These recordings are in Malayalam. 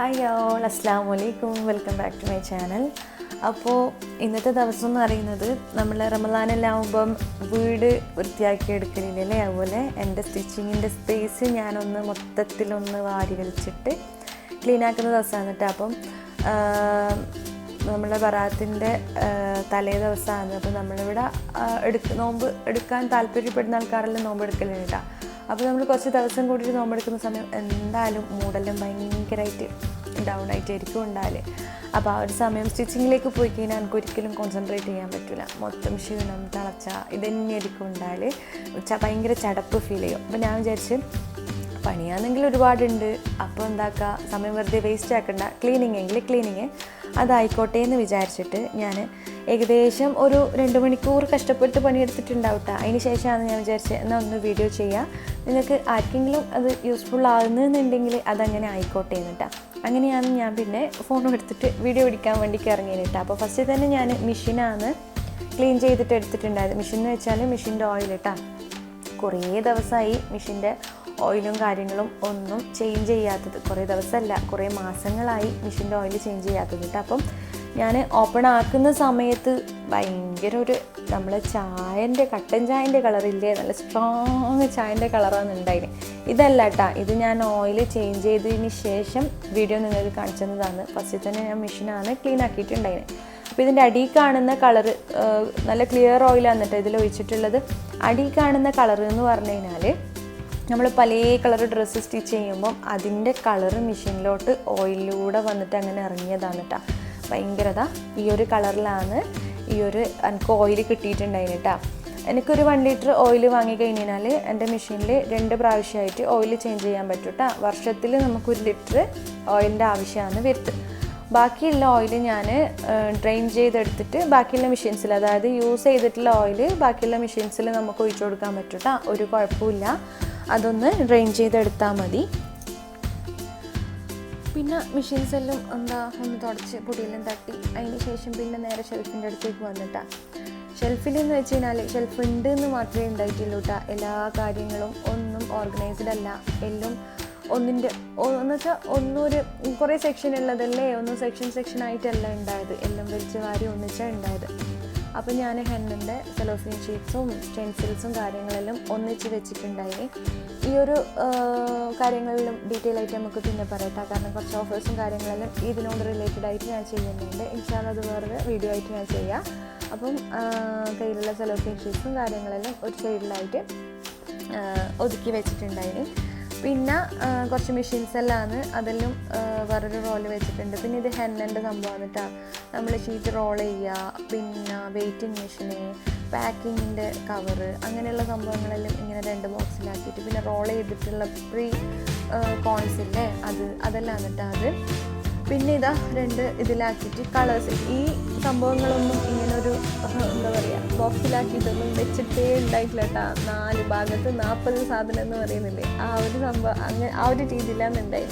ഹായ് ഓൾ അസ്സാം വലൈക്കും welcome back to my channel അപ്പോൾ ഇന്നത്തെ ദിവസം എന്ന് പറയുന്നത് നമ്മൾ റമദാനെല്ലാം ആകുമ്പം വീട് വൃത്തിയാക്കി എടുക്കലില്ലേ അതുപോലെ എന്റെ സ്റ്റിച്ചിങ്ങിന്റെ സ്പേസ് ഞാനൊന്ന് മൊത്തത്തിലൊന്ന് വാരി വലിച്ചിട്ട് ക്ലീൻ ആക്കുന്ന ദിവസമാണ് കേട്ടോ അപ്പം നമ്മളെ ബറാത്തിന്റെ തലേ ദിവസമാണ്. അപ്പോൾ നമ്മളിവിടെ എടുക്ക നോമ്പ് എടുക്കാൻ താല്പര്യപ്പെടുന്ന ആൾക്കാരെല്ലാം നോമ്പ് എടുക്കലുണ്ട് കേട്ടോ അപ്പോൾ നമ്മൾ കുറച്ച് ദിവസം കൂടി നോമ്പെടുക്കുന്ന സമയം എന്തായാലും മൂടെല്ലാം ഭയങ്കരമായിട്ട് ഡൗൺ ആയിട്ടായിരിക്കും ഉണ്ടാവില്ലേ അപ്പോൾ ആ ഒരു സമയം സ്റ്റിച്ചിങ്ങിലേക്ക് പോയി കഴിഞ്ഞാൽ എനിക്ക് ഒരിക്കലും കോൺസെൻട്രേറ്റ് ചെയ്യാൻ പറ്റില്ല മൊത്തം ക്ഷീണം തളച്ച ഇതന്നെയായിരിക്കും ഉണ്ടാകൽ ച- ഭയങ്കര ചടപ്പ് ഫീൽ ചെയ്യും. അപ്പോൾ ഞാൻ വിചാരിച്ച് പണിയാണെങ്കിൽ ഒരുപാടുണ്ട്. അപ്പോൾ എന്താക്കുക സമയം വെറുതെ വേസ്റ്റ് ആക്കണ്ട. ക്ലീനിങ് എങ്കിൽ ക്ലീനിങ് അതായിക്കോട്ടെ എന്ന് വിചാരിച്ചിട്ട് ഞാൻ ഏകദേശം ഒരു രണ്ട് മണിക്കൂർ കഷ്ടപ്പെട്ട് പണിയെടുത്തിട്ടുണ്ടാവട്ടെ. അതിന് ശേഷമാണ് ഞാൻ വിചാരിച്ചത് എന്നാൽ ഒന്ന് വീഡിയോ ചെയ്യുക നിങ്ങൾക്ക് ആർക്കെങ്കിലും അത് യൂസ്ഫുൾ ആകുന്നുണ്ടെങ്കിൽ അതങ്ങനെ ആയിക്കോട്ടെ എന്നിട്ടാ അങ്ങനെയാണ് ഞാൻ പിന്നെ ഫോണും എടുത്തിട്ട് വീഡിയോ പിടിക്കാൻ വേണ്ടി ഇറങ്ങിയത് അപ്പോൾ ഫസ്റ്റ് തന്നെ ഞാൻ മെഷീനാണ് ക്ലീൻ ചെയ്തിട്ട് എടുത്തിട്ടുണ്ടായത്. മെഷീൻ എന്ന് വെച്ചാൽ മെഷീന്റെ ഓയിൽ ഇട്ടാ. കുറേ ദിവസമായി മെഷീന്റെ ഓയിലും കാര്യങ്ങളും ഒന്നും ചേഞ്ച് ചെയ്യാത്തത്. കുറേ ദിവസമല്ല കുറേ മാസങ്ങളായി മെഷീന്റെ ഓയിൽ ചേഞ്ച് ചെയ്യാത്തത് കേട്ടോ. അപ്പം ഞാൻ ഓപ്പൺ ആക്കുന്ന സമയത്ത് ഭയങ്കര ഒരു നമ്മളെ ചായന്റെ കട്ടൻ ചായന്റെ കളറില്ലേ നല്ല സ്ട്രോങ് ചായന്റെ കളറാണ് ഉണ്ടായിന്. ഇതല്ല കേട്ടോ ഇത് ഞാൻ ഓയിൽ ചേഞ്ച് ചെയ്തതിന് ശേഷം വീഡിയോ നിങ്ങൾക്ക് കാണിച്ചു തന്നതാണ് ഫസ്റ്റിൽ തന്നെ ഞാൻ മെഷീനാണ് ക്ലീൻ ആക്കിയിട്ടുണ്ടായിന്. അപ്പോൾ ഇതിന്റെ അടി കാണുന്ന കളർ നല്ല ക്ലിയർ ഓയിലാണ് കേട്ടോ ഇതിൽ ഒഴിച്ചിട്ടുള്ളത്. അടിയിൽ കാണുന്ന കളർ എന്ന് പറഞ്ഞു കഴിഞ്ഞാൽ നമ്മൾ പല കളർ ഡ്രസ്സ് സ്റ്റിച്ച് ചെയ്യുമ്പം അതിന്റെ കളറ് മെഷീനിലോട്ട് ഓയിലിലൂടെ വന്നിട്ട് അങ്ങനെ ഇറങ്ങിയതാണ് കേട്ടോ ഭയങ്കരത. ഈ ഒരു കളറിലാണ് ഈ ഒരു എനിക്ക് ഓയിൽ കിട്ടിയിട്ടുണ്ടായിന് കേട്ടോ എനിക്കൊരു വൺ ലിറ്റർ ഓയിൽ വാങ്ങിക്കഴിഞ്ഞാൽ എന്റെ മെഷീനിൽ രണ്ട് പ്രാവശ്യമായിട്ട് ഓയിൽ ചേഞ്ച് ചെയ്യാൻ പറ്റും കേട്ടോ വർഷത്തിൽ നമുക്കൊരു ലിറ്റർ ഓയിലിന്റെ ആവശ്യമാണ് വരുത്ത്. ബാക്കിയുള്ള ഓയിൽ ഞാൻ ഡ്രെയിൻ ചെയ്തെടുത്തിട്ട് ബാക്കിയുള്ള മെഷീൻസിൽ അതായത് യൂസ് ചെയ്തിട്ടുള്ള ഓയിൽ ബാക്കിയുള്ള മെഷീൻസിൽ നമുക്ക് ഒഴിച്ചു കൊടുക്കാൻ പറ്റും കേട്ടോ ഒരു കുഴപ്പമില്ല. അതൊന്ന് ഡ്രെയിൻ ചെയ്തെടുത്താൽ മതി. പിന്നെ മെഷീൻസ് എല്ലാം എന്താ ഒന്ന് തുടച്ച് പൊടിയെല്ലാം തട്ടി അതിന് ശേഷം പിന്നെ നേരെ ഷെൽഫിന്റെ അടുത്തേക്ക് വന്നിട്ടാ. ഷെൽഫിൽ എന്ന് വെച്ച് കഴിഞ്ഞാൽ ഷെൽഫ് ഉണ്ട് എന്ന് മാത്രമേ ഉണ്ടായിട്ടുള്ളൂ കേട്ടോ എല്ലാ കാര്യങ്ങളും ഒന്നും ഓർഗനൈസ്ഡ് അല്ല. എല്ലാം ഒന്നിന്റെ എന്ന് വെച്ചാൽ ഒന്നൊരു കുറേ സെക്ഷൻ ഉള്ളതല്ലേ? ഒന്ന് സെക്ഷൻ സെക്ഷൻ ആയിട്ടല്ല ഉണ്ടായത്. എല്ലാം വലിച്ച് വാരി ഒന്നിച്ചാണ് ഉണ്ടായത്. അപ്പോൾ ഞാൻ ഹെന്നിന്റെ സെലോഫിൻ ഷീറ്റ്സും സ്റ്റെൻസിൽസും കാര്യങ്ങളെല്ലാം ഒന്നിച്ച് വെച്ചിട്ടുണ്ടായി. ഈ ഒരു കാര്യങ്ങളിലും ഡീറ്റെയിൽ ആയിട്ട് നമുക്ക് പിന്നെ പറയട്ടെ. കാരണം കുറച്ച് ഓഫേഴ്സും കാര്യങ്ങളെല്ലാം ഇതിനോട് റിലേറ്റഡ് ആയിട്ട് ഞാൻ ചെയ്യുന്നുണ്ട്. ഇൻഷാല്ല അത് വേറെ വീഡിയോ ആയിട്ട് ഞാൻ ചെയ്യാം. അപ്പം കയ്യിലുള്ള സെലോഫിൻ ഷീറ്റ്സും കാര്യങ്ങളെല്ലാം ഒരു സൈഡിലായിട്ട് ഒതുക്കി വെച്ചിട്ടുണ്ടായിന്. പിന്നെ കുറച്ച് മെഷീൻസ് എല്ലാമാണ് അതെല്ലാം വേറൊരു റോൾ വെച്ചിട്ടുണ്ട്. പിന്നെ ഇത് ഹെന്നന്റെ സംഭവം കേട്ടോ നമ്മൾ ഷീറ്റ് റോൾ ചെയ്യുക പിന്നെ വെയിറ്റിംഗ് മെഷീന് പാക്കിങ്ങിന്റെ കവറ് അങ്ങനെയുള്ള സംഭവങ്ങളെല്ലാം ഇങ്ങനെ രണ്ട് ബോക്സിലാക്കിയിട്ട് പിന്നെ റോൾ ചെയ്തിട്ടുള്ള പ്രീ കോൺസ് കോൺസില്ലേ അത് അതെല്ലാം കേട്ടോ അത്. പിന്നെ ഇതാ രണ്ട് ഇതിലാക്കിയിട്ട് കളേഴ്സ് ഈ സംഭവങ്ങളൊന്നും ഇങ്ങനെ ഒരു എന്താ പറയുക ബോക്സിലാക്കിയിട്ടൊന്നും വെച്ചിട്ടേ ഉണ്ടായിട്ടില്ല കേട്ടോ. നാല് ഭാഗത്ത് നാൽപ്പത് സാധനം എന്ന് പറയുന്നില്ലേ? ആ ഒരു സംഭവം അങ്ങനെ ആ ഒരു രീതിയിലാണ് സ്റ്റാർട്ടിങ്ങിൽ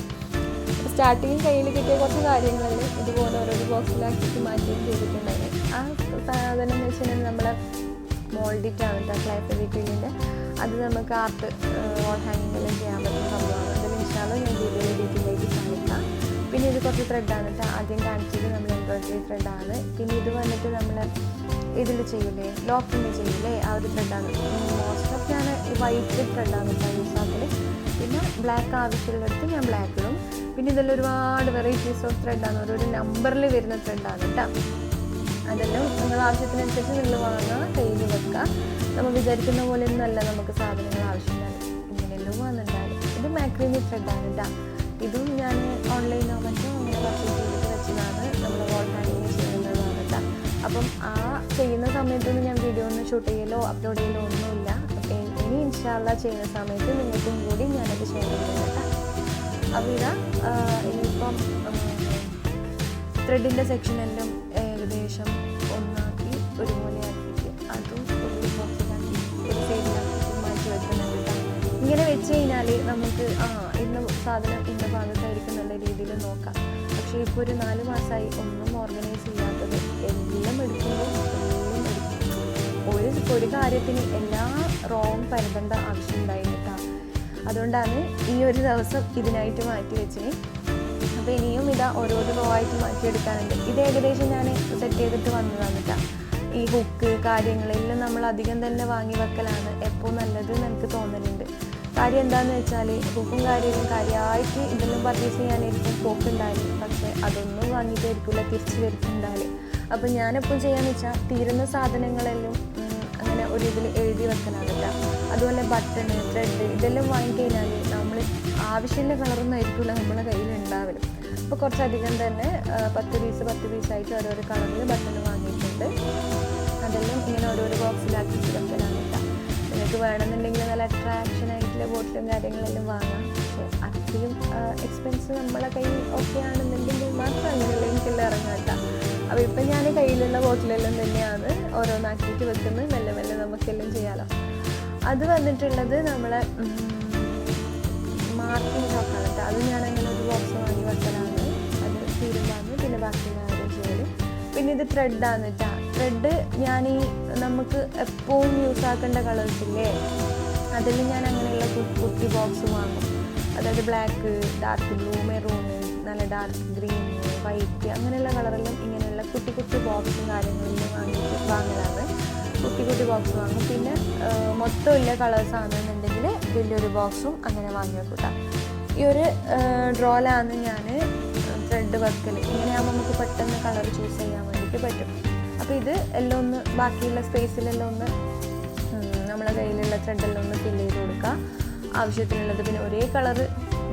സ്റ്റാർട്ടിങ് കയ്യിൽ കിട്ടിയ കുറച്ച് കാര്യങ്ങളിൽ ഇതുപോലെ ഓരോ ബോക്സിലാക്കിയിട്ട് മാറ്റുകയും ചെയ്തിട്ടുണ്ടായിരുന്നു. ആ സാധനം എന്ന് വെച്ചിട്ടുണ്ടെങ്കിൽ നമ്മളെ മോൾഡിറ്റാണ് കേട്ടോ ക്ലൈ അത് നമുക്ക് ആർട്ട് വോൾ ഹാങ്ങിങ്ങെല്ലാം ചെയ്യാൻ പറ്റുന്ന സംഭവമാണ്. അതിൽ ഇൻഷാല്ലോ ഞാൻ ഡീറ്റെയിൽ ആയിട്ട് കാണിക്കാം. പിന്നെ ഇത് കുറച്ച് ത്രെഡാണ് കേട്ടോ. ആദ്യം കാണിച്ചത് നമ്മൾ എംബ്രോയിഡറി ത്രെഡാണ്. പിന്നെ ഇത് വന്നിട്ട് നമ്മൾ ഇതിൽ ചെയ്യില്ലേ ലോക്കിങ് ചെയ്യില്ലേ ആ ഒരു ത്രെഡാണ്. മോസ്റ്റ് ഓഫ് ഞാൻ വൈറ്റ് ത്രെഡാണ് കേട്ടോ യൂസ് ആക്കൽ പിന്നെ ബ്ലാക്ക് ആവശ്യമുള്ളിടത്ത് ഞാൻ ബ്ലാക്ക് ഇടും. പിന്നെ ഇതിൽ ഒരുപാട് വെറൈറ്റീസ് ഓഫ് ത്രെഡാണ്. ഓരോരോ നമ്പറിൽ വരുന്ന ത്രെഡാണ് കേട്ടോ അതെല്ലാം നിങ്ങൾ ആവശ്യത്തിനനുസരിച്ച് നിങ്ങൾ വാങ്ങുക കയ്യിൽ വെക്കുക. നമ്മൾ വിചാരിക്കുന്ന പോലെ ഒന്നുമല്ല നമുക്ക് സാധനങ്ങൾ ആവശ്യമുണ്ടാകും ഇങ്ങനെയെല്ലാം വന്നിട്ടുണ്ടാകും. ഇത് മാക്രീമി ത്രെഡാണ് കേട്ടോ ഇതും ഞാൻ ഓൺലൈനോ മറ്റോ അങ്ങനെ പർച്ചേസ് അപ്പം ആ ചെയ്യുന്ന സമയത്തൊന്നും ഞാൻ വീഡിയോ ഒന്നും ഷൂട്ട് ചെയ്യലോ അപ്ലോഡ് ചെയ്യലോ ഒന്നുമില്ല. ഇനി ഇൻഷാല്ല ചെയ്യുന്ന സമയത്ത് നിങ്ങൾക്കും കൂടി ഞാനത് ഷെയർ ചെയ്യുന്നത് കേട്ടോ. അപ്പോൾ ഇതാ ഇനിയിപ്പം ത്രെഡിന്റെ സെക്ഷനെല്ലാം ഏകദേശം ഒന്നാക്കി ഒരു ആക്കിയിട്ട് അതും ഒരു ബോക്സിലാക്കി ഒരു സൈഡിലാക്കി മാറ്റി വെക്കുന്നുണ്ട് ഇങ്ങനെ വെച്ച് കഴിഞ്ഞാൽ നമുക്ക് ആ ഇന്ന സാധനം ഇന്ന ഭാഗത്തായിരിക്കും നല്ല രീതിയിൽ നോക്കാം. പക്ഷേ ഇപ്പോൾ ഒരു നാല് മാസമായി ഒന്നും ഓർഗനൈസ് ചെയ്യാത്തത് എല്ലാം എടുക്കുമ്പോൾ ഒരു ഒരു കാര്യത്തിന് എല്ലാ റോങ് പരതേണ്ട ആവശ്യം ഉണ്ടായിരുന്നു അതുകൊണ്ടാണ് ഈ ഒരു ദിവസം ഇതിനായിട്ട് മാറ്റി വെച്ചത്. അപ്പോൾ ഇനിയും ഇതാ ഓരോരോ റോ ആയിട്ട് മാറ്റിയെടുക്കാനുണ്ട്. ഇത് ഏകദേശം ഞാൻ സെറ്റ് ചെയ്തിട്ട് വന്നതാണ് കേട്ടോ ഈ ഹുക്ക് കാര്യങ്ങളെല്ലാം നമ്മൾ അധികം തന്നെ വാങ്ങി വെക്കലാണ്. എപ്പോൾ നല്ലത് എനിക്ക് തോന്നലുണ്ട്. കാര്യം എന്താണെന്ന് വെച്ചാൽ ഹുക്കും കാര്യവും കാര്യമായിട്ട് ഇതെല്ലാം പർച്ചേസ് ചെയ്യാനായിരിക്കും പോക്കുണ്ടായാലും പക്ഷേ അതൊന്നും വാങ്ങിയിട്ടായിരിക്കില്ല തിരിച്ച് വരുത്തുണ്ടായാൽ അപ്പം ഞാനെപ്പോൾ ചെയ്യാന്ന് വെച്ചാൽ തീരുന്ന സാധനങ്ങളെല്ലാം അങ്ങനെ ഒരു ഇതിൽ എഴുതി വെക്കലാണ് അതുപോലെ ബട്ടൺ ത്രെഡ് ഇതെല്ലാം വാങ്ങിക്കഴിഞ്ഞാൽ നമ്മൾ ആവശ്യമില്ല കളറൊന്നും ആയിരിക്കില്ല നമ്മളെ കയ്യിൽ ഉണ്ടാവില്ല. അപ്പോൾ കുറച്ചധികം തന്നെ പത്ത് പീസ് പത്ത് പീസായിട്ട് ഓരോരോ കളറിൽ ബട്ടൺ വാങ്ങിയിട്ടുണ്ട്. അതെല്ലാം ഇങ്ങനെ ഓരോരോ ബോക്സിലാക്കിയിട്ട് വെക്കലാണ് നിങ്ങൾക്ക് വേണമെന്നുണ്ടെങ്കിൽ നല്ല അട്രാക്ഷൻ ആയിട്ടുള്ള ബോട്ടിലും കാര്യങ്ങളെല്ലാം വാങ്ങാം. പക്ഷേ അത്രയും എക്സ്പെൻസ് നമ്മളെ കയ്യിൽ ഓക്കെ ആണെന്നുണ്ടെങ്കിൽ മാത്രം അങ്ങനെയുള്ള എനിക്കെല്ലാം അപ്പോൾ ഇപ്പം ഞാൻ കയ്യിലുള്ള ബോട്ടിലെല്ലാം തന്നെയാണ് ഓരോന്നാക്കിയിട്ട് വെക്കുന്നത്. മെല്ലെ മെല്ലെ നമുക്കെല്ലാം ചെയ്യാമല്ലോ അത് വന്നിട്ടുള്ളത് നമ്മളെ മാർക്കിംഗ് ചോക്കാണ് കേട്ടോ അത് ഞാൻ അങ്ങനെ ഒരു ബോക്സ് വാങ്ങി വെക്കലാണ് അത് തീരുമാനം. പിന്നെ ബാക്കി കാര്യം ചെയ്യലും. പിന്നെ ഇത് ത്രെഡാണ് കേട്ടോ ത്രെഡ് ഞാൻ ഈ നമുക്ക് എപ്പോഴും യൂസ് ആക്കേണ്ട കളേഴ്സില്ലേ അതിൽ ഞാൻ അങ്ങനെയുള്ള കുട്ടി ബോക്സ് വാങ്ങും. അതായത് ബ്ലാക്ക് ഡാർക്ക് ബ്ലൂ മെറൂൺ നല്ല ഡാർക്ക് ഗ്രീൻ വൈറ്റ് അങ്ങനെയുള്ള കളറിലും ഇങ്ങനെയുള്ള കുട്ടി കുട്ടി ബോക്സും കാര്യങ്ങളിലും വാങ്ങിയിട്ട് വാങ്ങലാണ്. കുട്ടി കുട്ടി ബോക്സ് വാങ്ങും. പിന്നെ ആ, മൊത്തം ഇല്ല കളേഴ്സ് ആണെന്നുണ്ടെങ്കിൽ വലിയൊരു ബോക്സും അങ്ങനെ വാങ്ങി വെക്കൂട്ടാ ഈ ഒരു ഡ്രോയിലാണ് ഞാൻ ത്രെഡ് വർക്കിൽ ഇങ്ങനെയാകുമ്പോൾ നമുക്ക് പെട്ടെന്ന് കളർ ചൂസ് ചെയ്യാൻ വേണ്ടിയിട്ട് പറ്റും. അപ്പോൾ ഇത് എല്ലാം ഒന്ന് ബാക്കിയുള്ള സ്പേസിലെല്ലാം ഒന്ന് നമ്മളെ കയ്യിലുള്ള ത്രെഡെല്ലാം ഒന്ന് ഫില്ല് ചെയ്ത് കൊടുക്കുക. ആവശ്യത്തിനുള്ളത് പിന്നെ ഒരേ കളറ്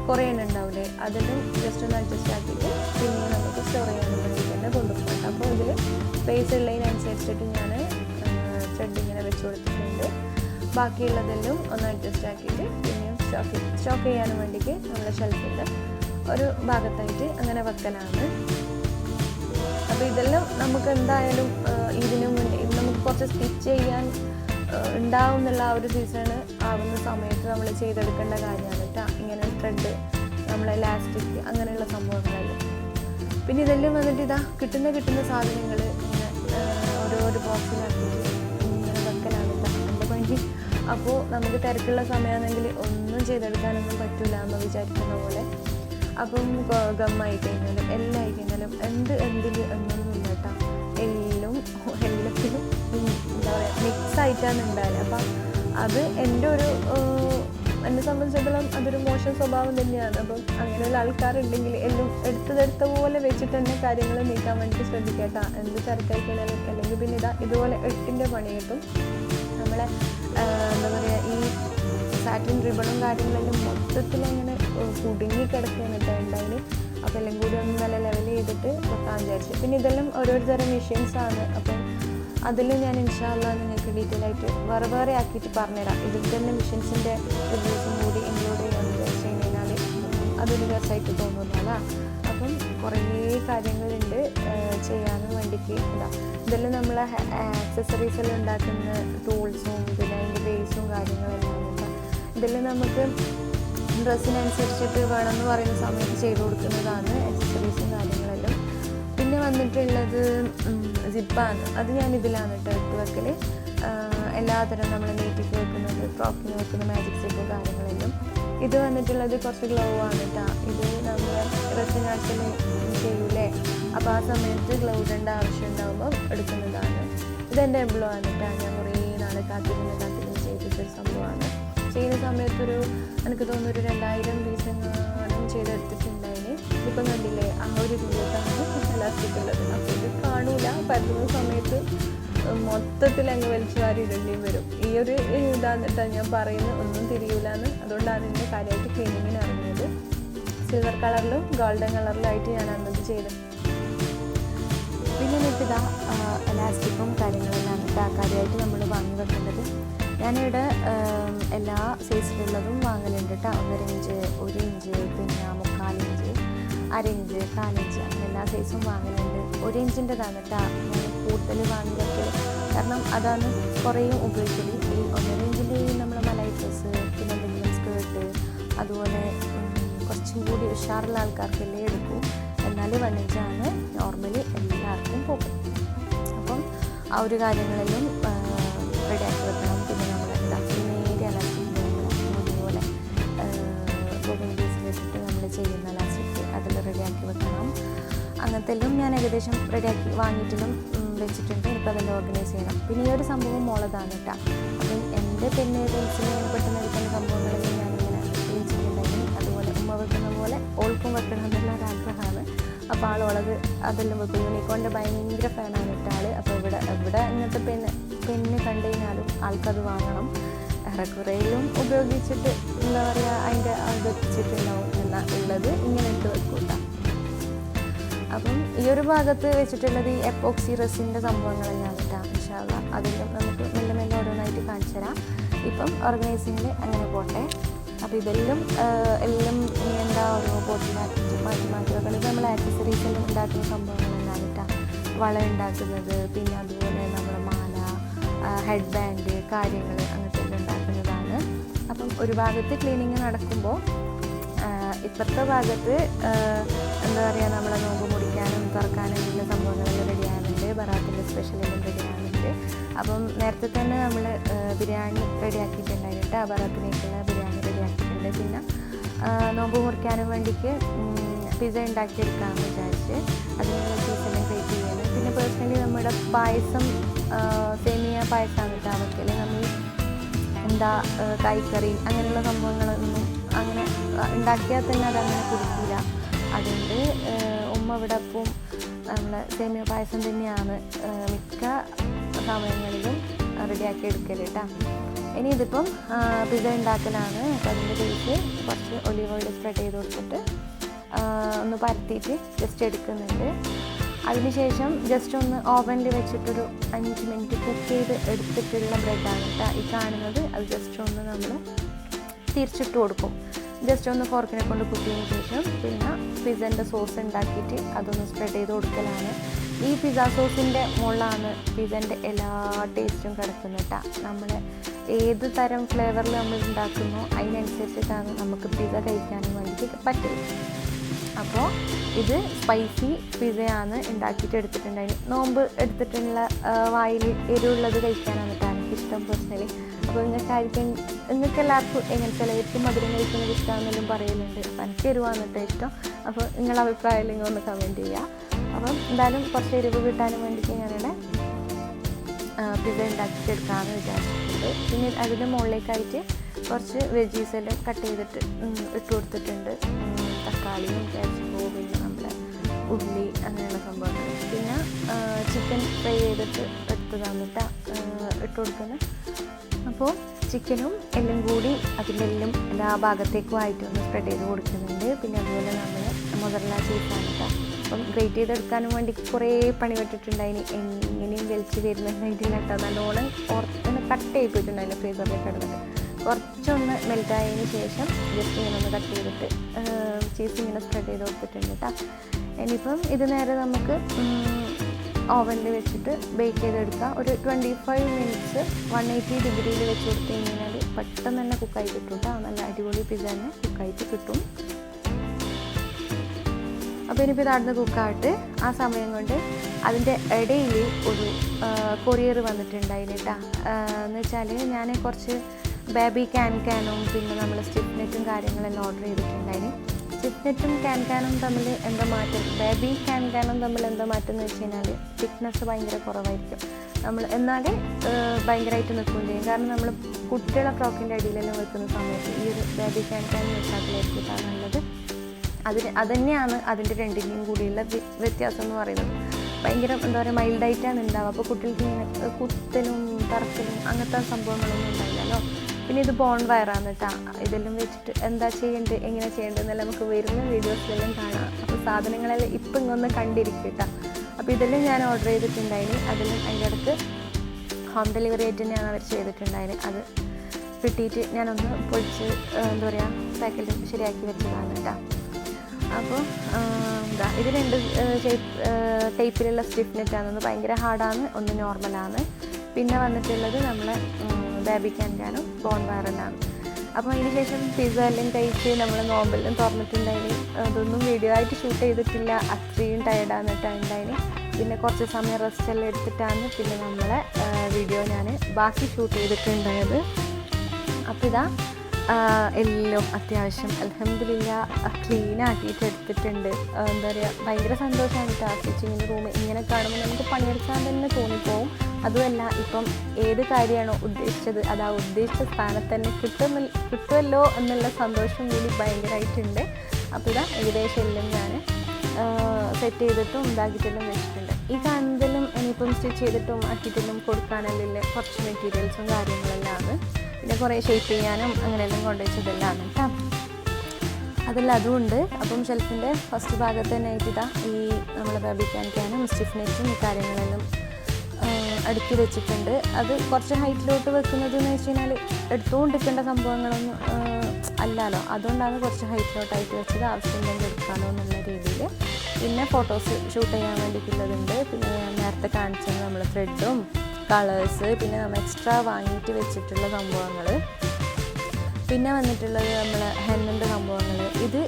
കുറേ എണ്ണം ഉണ്ടാവില്ലേ? അതിലും ജസ്റ്റ് ഒന്ന് അഡ്ജസ്റ്റ് ആക്കിയിട്ട് പിന്നെ നമുക്ക് സ്റ്റോർ ചെയ്യാൻ വേണ്ടിയിട്ട് തന്നെ കൊണ്ടുപോകാം അപ്പോൾ ഇതിൽ സ്പേസ് ഉള്ളതിനനുസരിച്ചിട്ട് ഞാൻ ത്രെഡ് ഇങ്ങനെ വെച്ച് കൊടുത്തിട്ടുണ്ട്. ബാക്കിയുള്ളതെല്ലാം ഒന്ന് അഡ്ജസ്റ്റ് ആക്കിയിട്ട് പിന്നെയും സ്റ്റോക്ക് സ്റ്റോക്ക് ചെയ്യാൻ വേണ്ടിയിട്ട് നമ്മുടെ ഷെൽഫിന്റെ ഒരു ഭാഗത്തായിട്ട് അങ്ങനെ വെക്കലാണ്. അപ്പോൾ ഇതെല്ലാം നമുക്ക് എന്തായാലും ഇതിനു മുന്നേ നമുക്ക് കുറച്ച് സ്റ്റിച്ച് ചെയ്യാൻ ആ, ഉണ്ടാവും എന്നുള്ള ആ ഒരു സീസൺ ആവുന്ന സമയത്ത് നമ്മൾ ചെയ്തെടുക്കേണ്ട കാര്യമാണ്. കേട്ടോ ഇങ്ങനെ ത്രെഡ് നമ്മളെ ലാസ്റ്റിക് അങ്ങനെയുള്ള സംഭവങ്ങളിൽ പിന്നെ ഇതെല്ലാം വന്നിട്ട് ഇതാ കിട്ടുന്ന കിട്ടുന്ന സാധനങ്ങൾ ഇങ്ങനെ ഓരോ ഓരോരോ ബോക്സിലാക്കിയിട്ട് വെക്കലാണ് എന്റെ പണി അപ്പോൾ നമുക്ക് തിരക്കുള്ള സമയമാണെങ്കിൽ ഒന്നും ചെയ്തെടുക്കാനൊന്നും പറ്റില്ല എന്ന് വിചാരിക്കുന്ന പോലെ. അപ്പം ഗമ്മായി കഴിഞ്ഞാലും എല്ലാം ആയി കഴിഞ്ഞാലും എന്ത് എന്തിൽ എന്നൊന്നുമില്ല മിക്സ് ആയിട്ടാണ് ഉണ്ടായത് അപ്പം അത് എന്റെ ഒരു എന്നെ സംബന്ധിച്ചിടത്തോളം അതൊരു മോശം സ്വഭാവം തന്നെയാണ്. അപ്പം അങ്ങനെയുള്ള ആൾക്കാരുണ്ടെങ്കിൽ എല്ലാം എടുത്തതെടുത്ത പോലെ വെച്ചിട്ട് തന്നെ കാര്യങ്ങൾ നീക്കാൻ വേണ്ടി ശ്രദ്ധിക്കട്ട എന്ത് തിരക്കായി കഴിഞ്ഞാലും അല്ലെങ്കിൽ പിന്നെ ഇതാ ഇതുപോലെ എട്ടിന്റെ പണി കിട്ടും. നമ്മളെ എന്താ പറയുക ഈ സാറ്റിൻ റിബണും കാര്യങ്ങളെല്ലാം മൊത്തത്തിൽ അങ്ങനെ കുടുങ്ങി കിടക്കുകയാണ് കേട്ടോ ഉണ്ടായിന് അപ്പോൾ എല്ലാം കൂടി ഒന്ന് നല്ല ലെവൽ ചെയ്തിട്ട് വെക്കാൻ വിചാരിച്ചു. പിന്നെ ഇതെല്ലാം ഓരോരുത്തരം തരം മെഷീൻസ് അപ്പം അതിൽ ഞാൻ ഇൻഷാല്ല നിങ്ങൾക്ക് ഡീറ്റെയിൽ ആയിട്ട് വേറെ വേറെ ആക്കിയിട്ട് പറഞ്ഞുതരാം. ഇതിൽ തന്നെ മിഷൻസിന്റെ റിവ്യൂസും കൂടി ഇൻക്ലൂഡ് ചെയ്യാൻ വിചാരിച്ചു കഴിഞ്ഞാൽ അതൊരു രസമായിട്ട് തോന്നുന്നതാണ് അപ്പം കുറേ കാര്യങ്ങളുണ്ട് ചെയ്യാൻ വേണ്ടിയിട്ട്. ഇതാ ഇതെല്ലാം നമ്മൾ ആക്സസറീസ് എല്ലാം ഉണ്ടാക്കുന്ന ടൂൾസും പിന്നെ അതിന്റെ ബേസും കാര്യങ്ങളെല്ലാം ഇതിൽ നമുക്ക് ഡ്രസ്സിനനുസരിച്ചിട്ട് വേണമെന്ന് പറയുന്ന സമയത്ത് ചെയ്തു കൊടുക്കുന്നതാണ് ആക്സസറീസും കാര്യങ്ങളെല്ലാം. പിന്നെ വന്നിട്ടുള്ളത് സിപ്പാണ് അത് ഞാൻ ഇതിലാണ് കേട്ടോ ഇട്ട് വെക്കൽ എല്ലാതരം നമ്മൾ നെയ്റ്റിക്ക് വെക്കുന്നത് ഫ്രോക്കിന് വെക്കുന്ന മാജിക് സെറ്റ് കാര്യങ്ങളെല്ലാം. ഇത് വന്നിട്ടുള്ളത് കുറച്ച് ഗ്ലൗ ആണ് കേട്ടോ ഇത് നമ്മൾ ഡ്രസ്സിനകത്തിൽ ചെയ്യൂലേ? അപ്പോൾ ആ സമയത്ത് ഗ്ലൗ ഇടേണ്ട ആവശ്യം ഉണ്ടാകുമ്പോൾ എടുക്കുന്നതാണ്. ഇതെന്റെ എംബ്ലോ ആണ് കേട്ടോ ഞാൻ കുറേ നാളെ കാത്തിരുന്ന് കാത്തിരുന്ന് ചെയ്തിട്ടൊരു സംഭവമാണ്. ചെയ്യുന്ന സമയത്തൊരു എനിക്ക് തോന്നുന്നു ഒരു രണ്ടായിരം പീസ് എങ്ങാനും ചെയ്തെടുത്തിട്ടുണ്ടായിന് ഇപ്പം കണ്ടില്ലേ ആ ഒരു രൂപത്താണ് ഇലാസ്റ്റിക് ഉള്ളത്. അപ്പോൾ ഇത് കാണൂല. പരത്തുന്ന സമയത്ത് മൊത്തത്തിൽ അങ്ങ് വലിച്ചു വാരി വരും. ഈ ഒരു ഇതാന്നിട്ടാണ് ഞാൻ പറയുന്നത് ഒന്നും തിരിയൂല എന്ന് അതുകൊണ്ടാണ് ഇതിന്റെ കാര്യമായിട്ട് ക്ലീനിങ്ങിന് ഇറങ്ങിയത്. സിൽവർ കളറിലും ഗോൾഡൻ കളറിലായിട്ട് ഞാൻ അന്നത് ചെയ്തത് പിന്നെ എനിക്കിതാ എലാസ്റ്റിക്കും കാര്യങ്ങളെല്ലാം ആ കാര്യമായിട്ട് നമ്മൾ വാങ്ങി വെക്കേണ്ടത്. ഞാനിവിടെ എല്ലാ സൈസിലുള്ളതും വാങ്ങലുണ്ട് കേട്ടോ ഒന്നര ഇഞ്ച് ഒരു ഇഞ്ച് പിന്നെ അര കാലഞ്ച് അങ്ങനെ എല്ലാ സൈസും വാങ്ങുന്നുണ്ട്. ഒരു ഇഞ്ചിന്റെതാണ് കേട്ടോ കൂടുതൽ വാങ്ങിയൊക്കെ കാരണം അതാണ് കുറേയും ഉപയോഗിക്കൽ ഈ ഒന്നര ഇഞ്ചിന്റെ നമ്മൾ നമ്മളെ മലൈ ഡ്രസ്സ് പിന്നെ എന്തെങ്കിലും സ്കേർട്ട് അതുപോലെ കുറച്ചും കൂടി ഉഷാറുള്ള ആൾക്കാർക്കല്ലേ എടുക്കൂ. എന്നാൽ വൺ ഇഞ്ചാണ് നോർമലി എല്ലാവർക്കും പോകും. അപ്പം ആ ഒരു കാര്യങ്ങളെല്ലാം റെഡിയാക്കി വെക്കണം. പിന്നെ നമ്മൾ എല്ലാവർക്കും നേരെ അലക്കി അതുപോലെ പോലെ ബോബിൻ നമ്മൾ ചെയ്യുന്ന റെഡിയാക്കി വെക്കണം. അങ്ങനത്തെ എല്ലാം ഞാൻ ഏകദേശം റെഡിയാക്കി വാങ്ങിയിട്ടും വെച്ചിട്ടുണ്ട്. ഇനിയിപ്പോൾ അതെല്ലാം ഓർഗനൈസ് ചെയ്യണം. പിന്നെ ഈ ഒരു സംഭവം മോളതാണ് കേട്ടോ. അപ്പം എന്റെ പെണ്ണ് പെൻസിൽ പെട്ടെന്ന് എടുക്കുന്ന സംഭവങ്ങളൊക്കെ ഞാനിങ്ങനെ ചെയ്യുന്നുണ്ടെങ്കിൽ അതുപോലെ ഉമ്മ വെക്കുന്ന പോലെ ഓൾക്കും വെക്കണം എന്നുള്ള ഒരു ആഗ്രഹമാണ്. അപ്പോൾ ആളോളത് അതെല്ലാം വെക്കും. യൂണിക്കോണിന്റെ ഭയങ്കര ഫാനാണ് കേട്ടോ ആൾ അപ്പോൾ ഇവിടെ ഇവിടെ ഇങ്ങനത്തെ പെണ്ണ് പെണ്ണ് കണ്ടു കഴിഞ്ഞാലും ആൾക്കത് വാങ്ങണം. ഏറെക്കുറയിലും ഉപയോഗിച്ചിട്ട് എന്താ പറയുക അതിന്റെ അത് വെച്ചിട്ടുണ്ടാവും എന്നാൽ ഉള്ളത് ഇങ്ങനെ ഇട്ട് വെക്കൂട്ട അപ്പം ഈ ഒരു ഭാഗത്ത് വെച്ചിട്ടുള്ളത് ഈ എപ്പോക്സി റെസിന്റെ സംഭവങ്ങളെല്ലാം കേട്ടോ ഇൻഷാല്ല അതിലും നമുക്ക് മെല്ലെ മെല്ലെ ഓരോന്നായിട്ട് കാണിച്ചു തരാം. ഇപ്പം ഓർഗനൈസിങ്ങിൽ അങ്ങനെ പോട്ടെ. അപ്പോൾ ഇതെല്ലാം എല്ലാം എന്താ ഓരോ ബോട്ടിലാക്കിയിട്ട് മാറ്റി മാറ്റി നമ്മൾ ആക്സസറീസ് എല്ലാം ഉണ്ടാക്കുന്ന സംഭവങ്ങളെല്ലാം കേട്ടോ വള ഉണ്ടാക്കുന്നത്. പിന്നെ അതുപോലെ നമ്മുടെ മാല ഹെഡ് ബാൻഡ് കാര്യങ്ങൾ അങ്ങനത്തെ എല്ലാം ഉണ്ടാക്കുന്നതാണ്. അപ്പം ഒരു ഭാഗത്ത് ക്ലീനിങ് നടക്കുമ്പോൾ ഇപ്പോഴത്തെ ഭാഗത്ത് എന്താ പറയുക നമ്മളെ നോമ്പ് മുടിക്കാനും തുറക്കാനും ഉള്ള സംഭവങ്ങളെല്ലാം റെഡിയാകുന്നുണ്ട്. ബറാത്തിന്റെ സ്പെഷ്യലെല്ലാം റെഡിയാകുന്നുണ്ട്. അപ്പം നേരത്തെ തന്നെ നമ്മൾ ബിരിയാണി റെഡിയാക്കിയിട്ടുണ്ടായിട്ട് ആ ബറാത്തിനേക്കുള്ള ബിരിയാണി റെഡിയാക്കിയിട്ടുണ്ട്. പിന്നെ നോമ്പ് മുറിക്കാനും വേണ്ടിക്ക് പിസ്സ ഉണ്ടാക്കിയെടുക്കാമെന്ന് വിചാരിച്ച് അതിനുള്ള ചീസെല്ലാം ക്രിയേറ്റ് ചെയ്യുന്നത് പിന്നെ പേഴ്സണലി നമ്മുടെ പായസം സേമിയ പായസമാണ് വെച്ചാൽ നമ്മൾ എന്താ കൈക്കറി അങ്ങനെയുള്ള സംഭവങ്ങളൊന്നും അങ്ങനെ ഉണ്ടാക്കിയാൽ തന്നെ അതങ്ങനെ കുടിക്കില്ല അതുകൊണ്ട് ഉമ്മ ഇവിടെ അപ്പം നമ്മളെ സേമിയ പായസം തന്നെയാണ് മിക്ക സമയങ്ങളിലും റെഡിയാക്കി എടുക്കൽ കേട്ടോ. ഇനി ഇതിപ്പം പിഴ ഉണ്ടാക്കലാണ്. അപ്പോൾ അതിന്റെ കുറച്ച് ഒലിവ് ഓയിൽ സ്പ്രെഡ് ചെയ്ത് കൊടുത്തിട്ട് ഒന്ന് പരത്തിയിട്ട് ജസ്റ്റ് എടുക്കുന്നുണ്ട്. അതിനുശേഷം ജസ്റ്റ് ഒന്ന് ഓവനിൽ വെച്ചിട്ടൊരു അഞ്ച് മിനിറ്റ് കുക്ക് ചെയ്ത് എടുത്തിട്ടുള്ള ബ്രെഡാണ് കേട്ടോ ഈ കാണുന്നത്. അത് ജസ്റ്റ് ഒന്ന് നമ്മൾ തിരിച്ചിട്ട് കൊടുക്കും. ജസ്റ്റ് ഒന്ന് ഫോർക്കിനെ കൊണ്ട് കുത്തിയതിന് ശേഷം പിന്നെ പിസ്സേന്റെ സോസ് ഉണ്ടാക്കിയിട്ട് അതൊന്ന് സ്പ്രെഡ് ചെയ്ത് കൊടുക്കലാണ്. ഈ പിസ്സ സോസിന്റെ മുകളിലാണ് പിസ്സേന്റെ എല്ലാ ടേസ്റ്റും കിടക്കുന്നത് കേട്ടോ. നമ്മൾ ഏത് തരം ഫ്ലേവറിൽ നമ്മൾ ഉണ്ടാക്കുന്നു അതിനനുസരിച്ചിട്ടാണ് നമുക്ക് പിസ്സ കഴിക്കാനും വേണ്ടിയിട്ട് പറ്റും അപ്പോൾ ഇത് സ്പൈസി പിസയാണ് ഉണ്ടാക്കിയിട്ട് എടുത്തിട്ടുണ്ടായിരുന്നു നോമ്പ് എടുത്തിട്ടുള്ള വായിൽ എരിവുള്ളത് കഴിക്കാനാണ് കേട്ടോ എനിക്കിഷ്ടം പേഴ്സണലി അപ്പോൾ നിങ്ങൾക്കായിരിക്കും നിങ്ങൾക്ക് എല്ലാവർക്കും എങ്ങനത്തെ ഏറ്റവും മധുരം കഴിക്കുന്നത് ഇഷ്ടമാണെന്നെല്ലാം പറയലുണ്ട് അപ്പോൾ എനിക്ക് എരിവാണ് കേട്ടോ ഇഷ്ടം. അപ്പോൾ നിങ്ങളുടെ അഭിപ്രായം ഇല്ലെങ്കിൽ ഒന്ന് കമന്റ് ചെയ്യുക അപ്പം എന്തായാലും കുറച്ച് എരിവ് കിട്ടാനും വേണ്ടിയിട്ട് ഞാനിവിടെ പിസ ഉണ്ടാക്കിയെടുക്കാമെന്ന് വിചാരിച്ചിട്ടുണ്ട്. പിന്നെ അതിന്റെ മുകളിലേക്കായിട്ട് കുറച്ച് വെജീസ് എല്ലാം കട്ട് ചെയ്തിട്ട് ഇട്ട് കൊടുത്തിട്ടുണ്ട്. തക്കാളിയും ക്യാപ്സിക്കവും പിന്നെ നമ്മുടെ ഉള്ളി അങ്ങനെയുള്ള സംഭവങ്ങൾ. പിന്നെ ചിക്കൻ ഫ്രൈ ചെയ്തിട്ട് എടുത്തതാണ് കേട്ടോ. ഇട്ട് കൊടുക്കുന്നത്. അപ്പോൾ ചിക്കനും എല്ലാം കൂടി അതിന്റെ എല്ലാം എല്ലാ ഭാഗത്തേക്കും ആയിട്ട് ഒന്ന് സ്പ്രെഡ് ചെയ്ത് കൊടുക്കുന്നുണ്ട്. പിന്നെ അതുപോലെ നമ്മൾ മുതലുള്ള ചീസാണ് അപ്പം ഗ്രേറ്റ് ചെയ്തെടുക്കാനും വേണ്ടി കുറേ പണി പെട്ടിട്ടുണ്ടായിന് എങ്ങനെയും വലിച്ച് വരുന്നുണ്ടായിട്ടില്ല കേട്ടോ നല്ലോണം ഓർത്തിന് കട്ട് ചെയ്ത് പോയിട്ടുണ്ടായിരുന്നു ഫ്രീസറിൽ കിടന്നിട്ട്. കുറച്ചൊന്ന് മെൽറ്റായതിന് ശേഷം ജസ്റ്റ് ഇങ്ങനെ ഒന്ന് കട്ട് ചെയ്തിട്ട് ചീസ് ഇങ്ങനെ സ്പ്രെഡ് ചെയ്ത് കൊടുത്തിട്ടുണ്ട് കേട്ടോ ഇനിയിപ്പം ഇത് നേരെ നമുക്ക് ഓവനിൽ വെച്ചിട്ട് ബേക്ക് ചെയ്തെടുക്കുക. ഒരു twenty five minutes one eighty ഡിഗ്രിയിൽ വെച്ച് കൊടുത്ത് കഴിഞ്ഞാൽ പെട്ടെന്ന് തന്നെ കുക്കായി കിട്ടും കേട്ടോ നല്ല അടിപൊളി പിസ തന്നെ കുക്കായിട്ട് കിട്ടും. അപ്പോൾ ഇനിയിപ്പോൾ ഇതാണ് കുക്കായിട്ട് ആ സമയം കൊണ്ട് അതിന്റെ ഇടയിൽ ഒരു കൊറിയർ വന്നിട്ടുണ്ടായിരുന്നു കേട്ടോ എന്ന് വെച്ചാൽ ഞാൻ കുറച്ച് ബേബി ക്യാൻ ക്യാനും പിന്നെ നമ്മൾ സ്റ്റിഫ്നെറ്റും കാര്യങ്ങളെല്ലാം ഓർഡർ ചെയ്തിട്ടുണ്ടായിരുന്നു സ്റ്റിഫ്നെറ്റും ക്യാൻ ക്യാനും തമ്മിൽ എന്താ മാറ്റം? ബേബി ക്യാൻ ക്യാനും തമ്മിൽ എന്താ മാറ്റം എന്ന് വെച്ച് കഴിഞ്ഞാൽ തിക്നെസ് ഭയങ്കര കുറവായിരിക്കും. നമ്മൾ എന്നാൽ ഭയങ്കരമായിട്ട് നിൽക്കുകയും ചെയ്യും. കാരണം നമ്മൾ കുട്ടികളെ ഫ്രോക്കിന്റെ അടിയിലെല്ലാം വെക്കുന്ന സമയത്ത് ഈ ഒരു ബേബി ക്യാൻ ക്യാൻ വെച്ചാൽ നല്ലത്. അതിന് അതുതന്നെയാണ് അതിന്റെ രണ്ടിന്റെയും കൂടിയുള്ള വ്യത്യാസം എന്ന് പറയുന്നത്. ഭയങ്കര എന്താ പറയുക മൈൽഡായിട്ടാണ് ഉണ്ടാവുക. അപ്പോൾ കുട്ടികൾക്ക് ഇങ്ങനെ കുത്തലും തറക്കലും അങ്ങനത്തെ സംഭവങ്ങളൊന്നും ഉണ്ടാവില്ലല്ലോ പിന്നെ ഇത് ബോൺ വയറാണ് കേട്ടോ ഇതെല്ലാം വെച്ചിട്ട് എന്താ ചെയ്യേണ്ടത് എങ്ങനെ ചെയ്യേണ്ടതെന്നെല്ലാം നമുക്ക് വരുന്ന വീഡിയോസിലെല്ലാം കാണാം. അപ്പോൾ സാധനങ്ങളെല്ലാം ഇപ്പം ഇങ്ങൊന്ന് കണ്ടിരിക്കും കേട്ടോ അപ്പോൾ ഇതെല്ലാം ഞാൻ ഓർഡർ ചെയ്തിട്ടുണ്ടായിന്. അതിലും അതിന്റെ അടുത്ത് ഹോം ഡെലിവറി ആയിട്ട് തന്നെയാണ് അവർ ചെയ്തിട്ടുണ്ടായത് അത് കിട്ടിയിട്ട് ഞാനൊന്ന് പൊളിച്ച് എന്താ പറയുക പാക്കറ്റ് ശരിയാക്കി വെച്ചതാണ് കേട്ടോ അപ്പോൾ എന്താ ഇത് രണ്ട് ടൈപ്പിലുള്ള ഒന്ന് ഭയങ്കര ഹാർഡാണ് ഒന്ന് നോർമലാണ് പിന്നെ വന്നിട്ടുള്ളത് നമ്മളെ ബേബി കാരണം ബോൺ വയറലാണ് അപ്പോൾ അതിന് ശേഷം പിസ്സ എല്ലാം കഴിച്ച് നമ്മൾ നോമ്പെല്ലാം തുറന്നിട്ടുണ്ടായിന്. അതൊന്നും വീഡിയോ ആയിട്ട് ഷൂട്ട് ചെയ്തിട്ടില്ല. അത്രയും ടയർഡാന്നിട്ടുണ്ടായിന് പിന്നെ കുറച്ച് സമയം റെസ്റ്റ് എല്ലാം എടുത്തിട്ടാണ് പിന്നെ നമ്മളെ വീഡിയോ ഞാൻ ബാക്കി ഷൂട്ട് ചെയ്തിട്ടുണ്ടായത്. അപ്പോൾ ഇതാ എല്ലാം അത്യാവശ്യം. അലഹമില്ല ക്ലീൻ എടുത്തിട്ടുണ്ട്. എന്താ പറയുക ഭയങ്കര സന്തോഷമാണ് കേട്ടോ സ്റ്റിച്ചിങ്ങിന്റെ റൂം ഇങ്ങനെ കാണുമ്പോൾ നമുക്ക് പണിയെടുക്കാൻ തന്നെ തോന്നിപ്പോവും. അതുമല്ല ഇപ്പം ഏത് കാര്യമാണോ ഉദ്ദേശിച്ചത് അത് ആ ഉദ്ദേശിച്ച സ്ഥാനത്ത് തന്നെ കിട്ടുന്ന കിട്ടുമല്ലോ എന്നുള്ള സന്തോഷം കൂടി ഭയങ്കരമായിട്ടുണ്ട് അപ്പോൾ ഇതാ ഏകദേശം എല്ലാം ഞാൻ സെറ്റ് ചെയ്തിട്ടും ഇതാക്കിയിട്ടെല്ലാം വെച്ചിട്ടുണ്ട്. ഈ കാണുന്നതിലും ഇനിയിപ്പം സ്റ്റിച്ച് ചെയ്തിട്ടും ആക്കിയിട്ടെല്ലാം കൊടുക്കാനല്ലേ കുറച്ച് മെറ്റീരിയൽസും കാര്യങ്ങളെല്ലാം ആണ്. പിന്നെ കുറേ ഷേപ്പ് ചെയ്യാനും അങ്ങനെയെല്ലാം കൊണ്ടുവച്ചതെല്ലാം ആണ് കേട്ടോ. അതെല്ലാം അതുമുണ്ട് അപ്പം ഷെൽഫിന്റെ ഫസ്റ്റ് ഭാഗത്ത് തന്നെ ആയിട്ട് ഈ നമ്മൾ ബേബി ക്യാൻക്കാനും സ്റ്റിഫ്നെറ്റും ഈ കാര്യങ്ങളെല്ലാം അടുക്കി വെച്ചിട്ടുണ്ട്. അത് കുറച്ച് ഹൈറ്റിലോട്ട് വെക്കുന്നത് എന്ന് വെച്ച് കഴിഞ്ഞാൽ എടുത്തുകൊണ്ടിരിക്കേണ്ട സംഭവങ്ങളൊന്നും അല്ലല്ലോ. അതുകൊണ്ടാണ് കുറച്ച് ഹൈറ്റിലോട്ടായിട്ട് വെച്ചത്. ആവശ്യമില്ലെങ്കിൽ എടുക്കാമല്ലോ എന്നുള്ള രീതിയിൽ. പിന്നെ ഫോട്ടോസ് ഷൂട്ട് ചെയ്യാൻ വേണ്ടിയിട്ടുള്ളതുണ്ട്. പിന്നെ നേരത്തെ കാണിച്ചത് നമ്മൾ ത്രെഡും കളേഴ്സ് പിന്നെ നമ്മൾ എക്സ്ട്രാ വാങ്ങിയിട്ട് വെച്ചിട്ടുള്ള സംഭവങ്ങൾ പിന്നെ വന്നിട്ടുള്ളത് നമ്മൾ ഹെന്നിന്റെ സംഭവങ്ങൾ ഇത്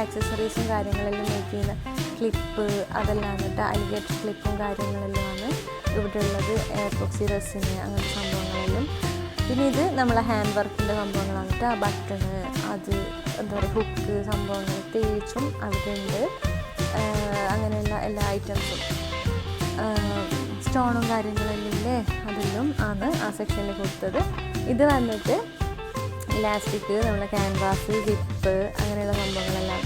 ആക്സസറീസും കാര്യങ്ങളെല്ലാം മേക്ക് ചെയ്യുന്ന ക്ലിപ്പ് അതെല്ലാം വന്നിട്ട് അലിഗേറ്റർ ക്ലിപ്പും കാര്യങ്ങളെല്ലാം ആണ് ഇവിടെ ഉള്ളത് എയർപോക്സി റെസിന് അങ്ങനത്തെ സംഭവങ്ങളെല്ലാം. പിന്നെ ഇത് നമ്മളെ ഹാൻഡ് വർക്കിന്റെ സംഭവങ്ങളാണ് കേട്ടോ ബട്ടണ് അത് എന്താ പറയുക ഹുക്ക് സംഭവങ്ങൾ തേച്ചും അവിടെ ഉണ്ട്. അങ്ങനെയുള്ള എല്ലാ ഐറ്റംസും സ്റ്റോണും കാര്യങ്ങളെല്ലാം ഇല്ലേ? അതെല്ലാം ആണ് ആ സെക്ഷനിൽ കൊടുത്തത്. ഇത് വന്നിട്ട് ഇലാസ്റ്റിക് നമ്മുടെ ക്യാൻവാസ് ജിപ്പ് അങ്ങനെയുള്ള സംഭവങ്ങളെല്ലാം.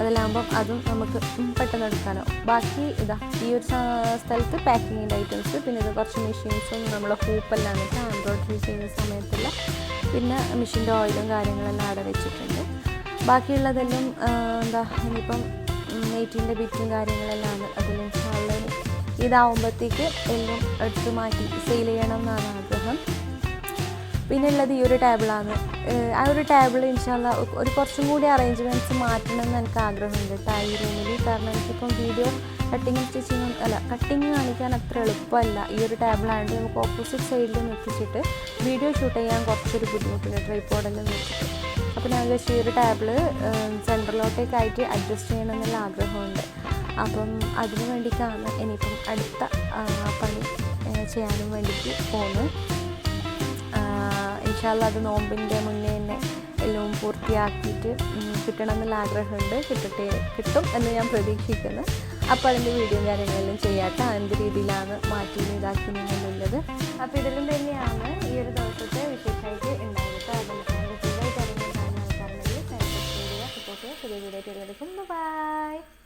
അതിലാകുമ്പം അതും നമുക്ക് പെട്ടെന്ന് എടുക്കാനോ. ബാക്കി ഇതാ ഈ ഒരു സ്ഥലത്ത് പാക്കിങ്ങിന്റെ ഐറ്റംസ് പിന്നെ ഇത് കുറച്ച് മെഷീൻസും നമ്മളെ ഹൂപ്പെല്ലാം എന്നിട്ട് എംബ്രോയിഡറി ചെയ്യുന്ന സമയത്തുള്ള പിന്നെ മെഷീന്റെ ഓയിലും കാര്യങ്ങളെല്ലാം അവിടെ വെച്ചിട്ടുണ്ട്. ബാക്കിയുള്ളതെല്ലാം എന്താ ഇനിയിപ്പം നെയ്റ്റിന്റെ ബിറ്റും കാര്യങ്ങളെല്ലാം ആണ്. അതിൽ ഇൻഷാള്ളതിന് ഇതാവുമ്പോഴത്തേക്ക് എല്ലാം എടുത്ത് മാറ്റി സെയിൽ ചെയ്യണം എന്നാണ് ആഗ്രഹം. പിന്നെ ഉള്ളത് ഈ ഒരു ടേബിളാണ് ആ ഒരു ടേബിൾ ഇൻഷാല്ല ഒരു കുറച്ചും കൂടി അറേഞ്ച്മെന്റ്സ് മാറ്റണം എന്ന് എനിക്ക് ആഗ്രഹമുണ്ട് ഈ റൂമിൽ കാരണം എനിക്കിപ്പം വീഡിയോ കട്ടിങ് സ്റ്റിച്ചിങ് അല്ല കട്ടിങ് കാണിക്കാൻ അത്ര എളുപ്പമല്ല. ഈ ഒരു ടേബിളായതുകൊണ്ട് നമുക്ക് ഓപ്പോസിറ്റ് സൈഡിൽ നിർത്തിച്ചിട്ട് വീഡിയോ ഷൂട്ട് ചെയ്യാൻ കുറച്ചൊരു ബുദ്ധിമുട്ടുണ്ട് ട്രൈപ്പോഡെല്ലാം വെച്ചിട്ട്. അപ്പോൾ ഞാൻ വിചാരിച്ചു ഈ ഒരു ടേബിൾ സെൻട്രലോട്ടേക്കായിട്ട് അഡ്ജസ്റ്റ് ചെയ്യണമെന്നുള്ള ആഗ്രഹമുണ്ട്. അപ്പം അതിനു വേണ്ടിയിട്ടാണ് ഇനിയിപ്പം അടുത്ത പണി ചെയ്യാനും വേണ്ടിയിട്ട് പോകുന്നത്. ഇൻഷാല്ല അത് നോമ്പിന്റെ മുന്നേ തന്നെ എല്ലാം പൂർത്തിയാക്കിയിട്ട് കിട്ടണം എന്നുള്ള ആഗ്രഹമുണ്ട്. കിട്ടട്ടെ കിട്ടും എന്ന് ഞാൻ പ്രതീക്ഷിക്കുന്നു. അപ്പോൾ അതിന്റെ വീഡിയോ കാര്യങ്ങളെല്ലാം ചെയ്യാത്ത എന്ത് രീതിയിലാണ് മാറ്റി ഇതാക്കി എന്നുള്ളത് അപ്പോൾ ഇതിലും തന്നെയാണ് ഈ ഒരു ദിവസത്തെ വിശേഷമായിട്ട് ഉണ്ടായത് അപ്പോൾ പുതിയ വീഡിയോ ബൈ